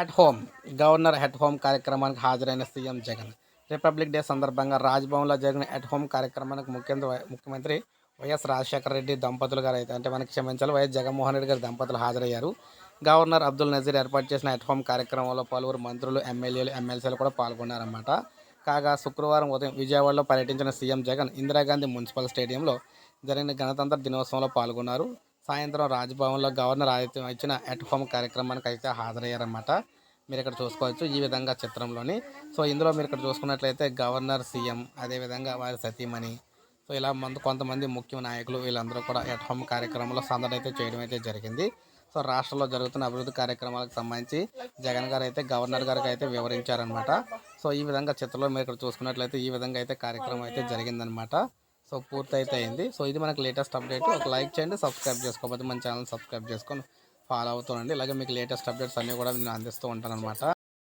At home governor at home కార్యక్రమానికి హాజరైన CM Jagan. Republic day సందర్భంగా రాజ్భవన్లో జరిగిన అట్ హోమ్ కార్యక్రమానికి ముఖ్యమంత్రి ముఖ్యమంత్రి వైఎస్ రాజశేఖర రెడ్డి దంపతులు గారు అయితే అంటే మనకి క్షమించాలి వైఎస్ జగన్మోహన్ రెడ్డి గారి దంపతులు హాజరయ్యారు. గవర్నర్ అబ్దుల్ నజీర్ ఏర్పాటు చేసిన అట్ హోమ్ కార్యక్రమంలో పలువురు మంత్రులు ఎమ్మెల్యేలు ఎమ్మెల్సీలు కూడా పాల్గొన్నారన్నమాట. కాగా శుక్రవారం ఉదయం విజయవాడలో పర్యటించిన సీఎం జగన్ ఇందిరాగాంధీ మున్సిపల్ స్టేడియంలో జరిగిన గణతంత్ర దినోత్సవంలో పాల్గొన్నారు. సాయంత్రం రాజ్భవన్లో గవర్నర్ ఆదిత్యం ఇచ్చిన అట్ హోమ్ కార్యక్రమానికి అయితే హాజరయ్యారన్నమాట. మీరు ఇక్కడ చూసుకోవచ్చు ఈ విధంగా చిత్రంలోని. సో ఇందులో మీరు ఇక్కడ చూసుకున్నట్లయితే గవర్నర్ సీఎం అదేవిధంగా వారి సతీమణి. సో ఇలా మంది కొంతమంది ముఖ్య నాయకులు వీళ్ళందరూ కూడా ఎట్ హోమ్ కార్యక్రమంలో సందడి అయితే చేయడం అయితే జరిగింది. సో రాష్ట్రంలో జరుగుతున్న అభివృద్ధి కార్యక్రమాలకు సంబంధించి జగన్ గారు అయితే గవర్నర్ గారికి అయితే వివరించారనమాట సో ఈ విధంగా చిత్రంలో మీరు ఇక్కడ చూసుకున్నట్లయితే ఈ విధంగా అయితే కార్యక్రమం అయితే జరిగిందనమాట సో పూర్తి అయితే అయింది సో ఇది మనకు లేటెస్ట్ అప్డేట్. ఒక లైక్ చేయండి సబ్స్క్రైబ్ చేసుకోకపోతే మన ఛానల్ సబ్స్క్రైబ్ చేసుకొని ఫాలో అవుతుండండి ఇలాగే మీకు లేటెస్ట్ అప్డేట్స్ అన్నీ కూడా నేను అందిస్తూ ఉంటాను అనమాట